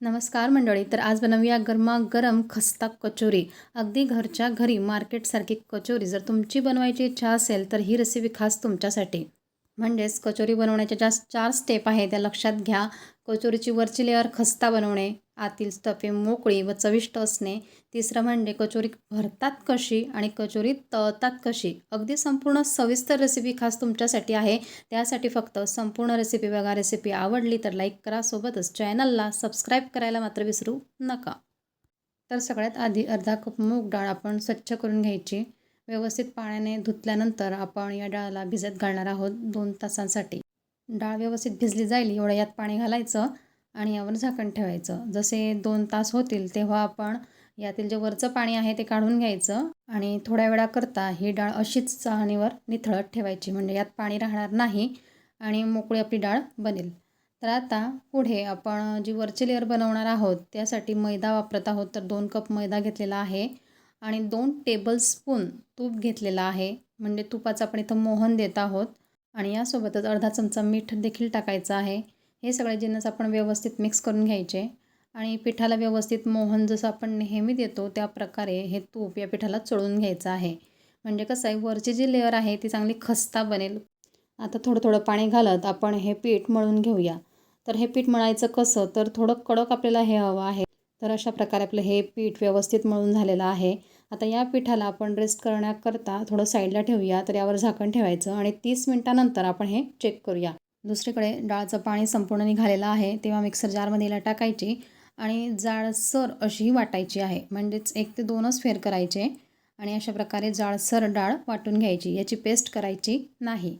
नमस्कार मंडळी तर आज बनवूया गरमागरम खस्ता कचोरी. अगदी घरच्या घरी मार्केटसारखी कचोरी जर तुमची बनवायची इच्छा असेल तर ही रेसिपी खास तुमच्यासाठी. म्हणजेच कचोरी बनवण्याच्या ज्या चार स्टेप आहे त्या लक्षात घ्या. कचोरीची वरची लेअर खस्ता बनवणे आतील स्टफिंग मोकळी व चविष्ट असणे. तिसरं म्हणजे कचोरी भरतात कशी आणि कचोरी तळतात कशी. अगदी संपूर्ण सविस्तर रेसिपी खास तुमच्यासाठी आहे. त्यासाठी फक्त संपूर्ण रेसिपी बघा. रेसिपी आवडली तर लाईक करा. सोबतच चॅनलला सबस्क्राईब करायला मात्र विसरू नका. तर सगळ्यात आधी अर्धा कप मूग डाळ आपण स्वच्छ करून घ्यायची. व्यवस्थित पाण्याने धुतल्यानंतर आपण या डाळाला भिजत घालणार आहोत दोन तासांसाठी. डाळ व्यवस्थित भिजली जाईल. एवढं यात पाणी घालायचं. आणि यावर झाकण ठेवायचं. जसे दोन तास होतील तेव्हा आपण यातील जे वरचं पाणी आहे ते काढून घ्यायचं आणि थोड्या वेळाकरता ही डाळ अशीच चाळणीवर निथळत ठेवायची. म्हणजे यात पाणी राहणार नाही आणि मोकळी आपली डाळ बनेल. तर आता पुढे आपण जी वरची लेअर बनवणार आहोत त्यासाठी मैदा वापरत आहोत. तर दोन कप मैदा घेतलेला आहे आणि दोन टेबलस्पून तूप घेतलेलं आहे. म्हणजे तुपाचं आपण इथं मोहन देत आहोत आणि यासोबतच अर्धा चमचा मीठ देखील टाकायचं आहे. हे सगळे जिन्नस आपण व्यवस्थित मिक्स करून घ्यायचे. आणि पिठाला व्यवस्थित मोहन जसं आपण नेहमी देतो त्या प्रकारे हे तूप या पिठाला चोळून घ्यायचं आहे. म्हणजे कसं आहे वरची जी लेअर आहे ती चांगली खस्ता बनेल. आता थोडं थोडं पाणी घालत आपण हे पीठ मळून घेऊया. तर हे पीठ मळायचं कसं तर थोडं कडक आपल्याला हे हवं आहे. तर अशा प्रकारे आपलं हे पीठ व्यवस्थित मळून झालेलं आहे. आता या पिठाला आपण रेस्ट करण्याकरता थोडं साईडला ठेवूया तर यावर झाकण ठेवायचं आणि तीस मिनटानंतर आपण हे चेक करूया. दुसरीकडे डाळचं पाणी संपूर्ण निघालेलं आहे तेव्हा मिक्सर जारमध्ये याला टाकायची आणि जाडसर अशी वाटायची आहे. म्हणजेच एक ते दोनच फेर करायचे आणि अशा प्रकारे जाडसर डाळ वाटून घ्यायची. याची पेस्ट करायची नाही.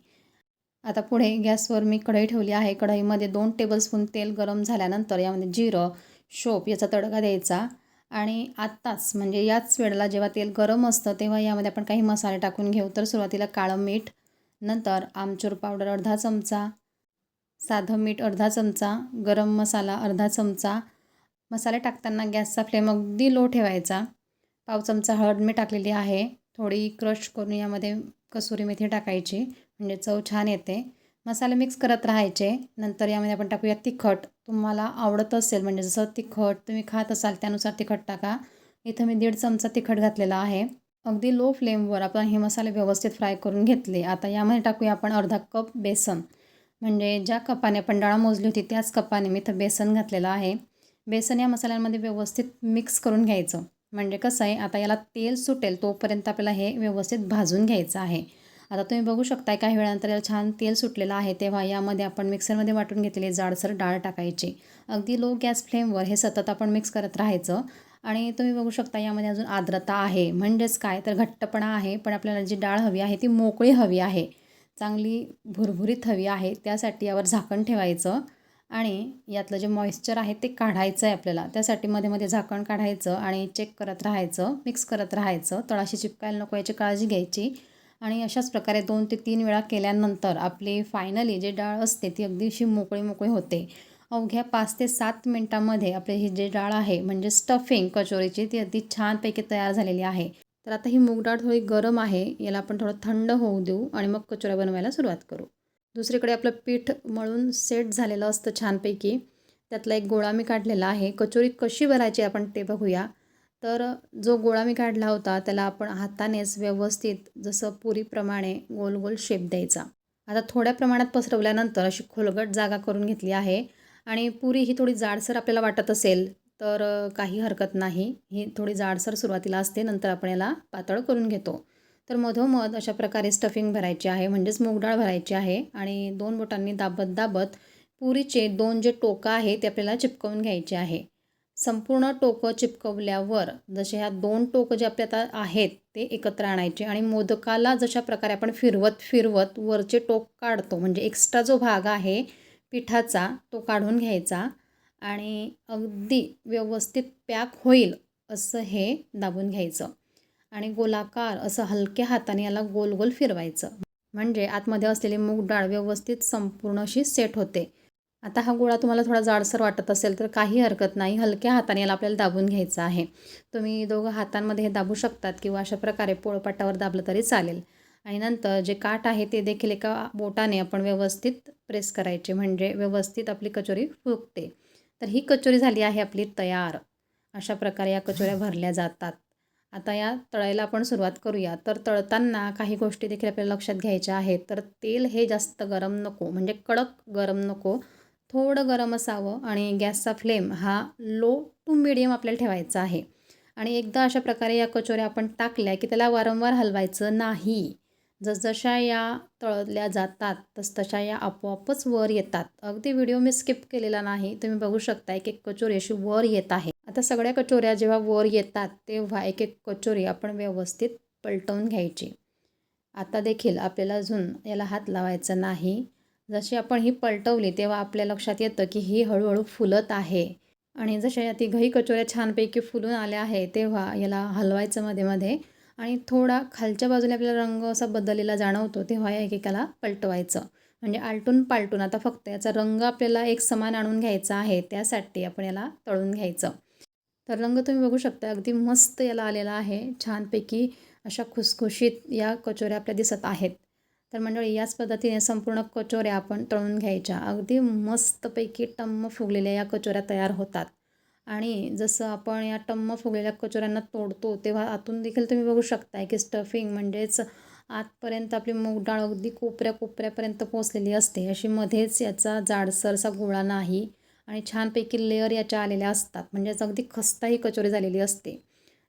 आता पुढे गॅसवर मी कढई ठेवली आहे. कढईमध्ये दोन टेबलस्पून तेल गरम झाल्यानंतर यामध्ये जिरं शोप याचा तडका द्यायचा आणि आत्ताच म्हणजे याच वेळेला जेव्हा तेल गरम असतं तेव्हा यामध्ये आपण काही मसाले टाकून घेऊ. तर सुरुवातीला काळं मीठ नंतर आमचूर पावडर अर्धा चमचा साधं मीठ अर्धा चमचा गरम मसाला अर्धा चमचा. मसाले टाकताना गॅसचा फ्लेम अगदी लो ठेवायचा. पाव चमचा हळद मी टाकलेली आहे. थोडी क्रश करून यामध्ये कसुरी मेथी टाकायची म्हणजे चव छान येते. मसाले मिक्स करत राहायचे. नंतर यामध्ये आपण टाकूया तिखट. तुम्हाला आवडत असेल म्हणजे जसं तिखट तुम्ही खात असाल त्यानुसार तिखट टाका. इथं मी दीड चमचा तिखट घातलेला आहे. अगदी लो फ्लेमवर आपण हे मसाले व्यवस्थित फ्राय करून घेतले. आता यामध्ये टाकूया आपण अर्धा कप बेसन. म्हणजे ज्या कपाने आपण डाळ मोजली होती त्याच कपाने मी इथं बेसन घातलेलं आहे. बेसन या मसाल्यांमध्ये व्यवस्थित मिक्स करून घ्यायचं. म्हणजे कसं आहे आता याला तेल सुटेल तोपर्यंत आपल्याला हे व्यवस्थित भाजून घ्यायचं आहे. आता तुम्ही बघू शकताय काही वेळानंतर याला छान तेल सुटलेलं आहे तेव्हा यामध्ये आपण मिक्सरमध्ये वाटून घेतलेली जाडसर डाळ टाकायची. अगदी लो गॅस फ्लेमवर हे सतत आपण मिक्स करत राहायचं. आणि तुम्ही बघू शकता यामध्ये अजून आर्द्रता आहे. म्हणजेच काय? तर घट्टपणा आहे पण आपल्याला जी डाळ हवी आहे ती मोकळी हवी आहे. चांगली भुरभुरीत हवी आहे त्यासाठी यावर झाकण ठेवायचं आणि यातलं जे मॉइश्चर आहे ते काढायचं आहे आपल्याला. त्यासाठी मध्ये मध्ये झाकण काढायचं आणि चेक करत राहायचं मिक्स करत राहायचं. तळाशी चिपकायला नको याची काळजी घ्यायची. आणि अशाच प्रकारे दोन ते तीन वेळा केल्यानंतर आपली फायनली जे डाळ असते ती अगदीशी मोकळी मोकळी होते. अवघ्या पाच ते सात मिनटामध्ये आपली ही जे डाळ आहे म्हणजे स्टफिंग कचोरीची ती अगदी छानपैकी तयार झालेली आहे. तर आता ही मूग डाळ थोडी गरम आहे याला आपण थोडं थंड होऊ देऊ आणि मग कचोऱ्या बनवायला सुरुवात करू. दुसरीकडे आपलं पीठ मळून सेट झालेलं असतं छानपैकी. त्यातला एक गोळा मी काढलेला आहे. कचोरी कशी भरायची आपण ते बघूया. तर जो गोळा मी काढला होता त्याला आपण हातानेच व्यवस्थित जसं पुरीप्रमाणे गोल गोल शेप द्यायचा. आता थोड्या प्रमाणात पसरवल्यानंतर अशी खोलगट जागा करून घेतली आहे. आणि पुरी ही थोडी जाडसर आपल्याला वाटत असेल तर काही हरकत नाही. ही थोडी जाडसर सुरुवातीला असते. नंतर आपण याला पातळ करून घेतो. तर मधोमध अशा प्रकारे स्टफिंग भरायची आहे. म्हणजेच मूगडाळ भरायची आहे. आणि दोन बोटांनी दाबत दाबत पुरीचे दोन जे टोकं आहे ते आपल्याला चिपकवून घ्यायचे आहे. संपूर्ण टोकं चिपकवल्यावर जसे ह्या दोन टोकं जे आपल्या आता आहेत ते एकत्र आणायचे. आणि मोदकाला जशा प्रकारे आपण फिरवत फिरवत वरचे टोक काढतो म्हणजे एक्स्ट्रा जो भाग आहे पिठाचा तो काढून घ्यायचा. आणि अगदी व्यवस्थित पॅक होईल असं हे दाबून घ्यायचं. आणि गोलाकार असं हलक्या हाताने याला गोल गोल फिरवायचं. म्हणजे आतमध्ये असलेली मूग डाळ व्यवस्थित संपूर्ण अशी सेट होते. आता हा गोळा तुम्हाला थोडा जाडसर वाटत असेल तर काही हरकत नाही. हलक्या हाताने याला आपल्याला दाबून घ्यायचं आहे. तुम्ही दोघं हातांमध्ये हे दाबू शकतात किंवा अशा प्रकारे पोळपाटावर दाबलं तरी चालेल. आणि नंतर जे काठ आहे ते देखील एका बोटाने आपण व्यवस्थित प्रेस करायचे. म्हणजे व्यवस्थित आपली कचोरी फुगते. तर ही कचोरी झाली आहे आपली तयार. अशा प्रकारे या कचोऱ्या भरल्या जातात. आता या तळायला आपण सुरुवात करूया. तर तळताना काही गोष्टी देखील आपल्याला लक्षात घ्यायच्या आहेत. तर तेल हे जास्त गरम नको म्हणजे कडक गरम नको. थोडं गरम असावं आणि गॅसचा फ्लेम हा लो टू मिडियम आपल्याला ठेवायचा आहे. आणि एकदा अशा प्रकारे या कचोऱ्या आपण टाकल्या की त्याला वारंवार हलवायचं नाही. जसजशा या तळल्या जातात तस तशा या आपोआपच वर येतात. अगदी व्हिडिओ मी स्किप केलेला नाही. तुम्ही बघू शकता एक एक कचोरी अशी वर येत आहे. आता सगळ्या कचोऱ्या जेव्हा वर येतात तेव्हा एक एक कचोरी आपण व्यवस्थित पलटवून घ्यायची. आता देखील आपल्याला अजून याला हात लावायचा नाही. जशी आपण ही पलटवली तेव्हा आपल्या लक्षात येतं की ही हळूहळू फुलत आहे. आणि जशा या तिघही कचोऱ्या छानपैकी फुलून आल्या आहे तेव्हा याला हलवायचं मध्ये मध्ये आणि थोडा खालच्या बाजूने आपल्याला रंग असा बदललेला जाणवतो तेव्हा या एकेकाला पलटवायचं. म्हणजे आलटून पालटून आता फक्त याचा रंग आपल्याला एक समान आणून घ्यायचा आहे त्यासाठी आपण याला तळून घ्यायचं. तर रंग तुम्ही बघू शकता अगदी मस्त याला आलेला आहे. छानपैकी अशा खुसखुशीत या कचोऱ्या आपल्या दिसत आहेत. तर मंडळी याच पद्धतीने संपूर्ण कचोऱ्या आपण तळून घ्यायच्या. अगदी मस्तपैकी टम्म फुगलेल्या या कचोऱ्या तयार होतात. आणि जसं आपण या टम्म फुगलेल्या कचोऱ्यांना तोडतो तेव्हा आतून देखील तुम्ही बघू शकताय की स्टफिंग म्हणजेच आतपर्यंत आपली मूग डाळ अगदी कोपऱ्या कोपऱ्यापर्यंत पोचलेली असते. अशी मध्येच याचा जाडसरसा गोळा नाही आणि छानपैकी लेअर याच्या आलेल्या असतात. म्हणजेच अगदी खस्ता ही कचोरी झालेली असते.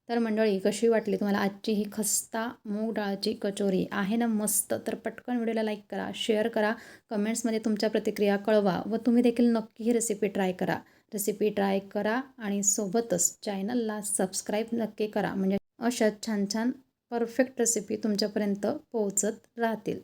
तर मंडळी कशी वाटली तुम्हाला आजची ही खस्ता मूग डाळची कचोरी? आहे ना मस्त? तर पटकन व्हिडिओला लाईक करा शेअर करा कमेंट्समध्ये तुमच्या प्रतिक्रिया कळवा व तुम्ही देखील नक्की ही रेसिपी ट्राय करा. रेसिपी ट्राय करा आणि सोबतच चॅनलला सबस्क्राईब नक्की करा. म्हणजे अशा छान छान परफेक्ट रेसिपी तुमच्यापर्यंत पोहोचत राहतील.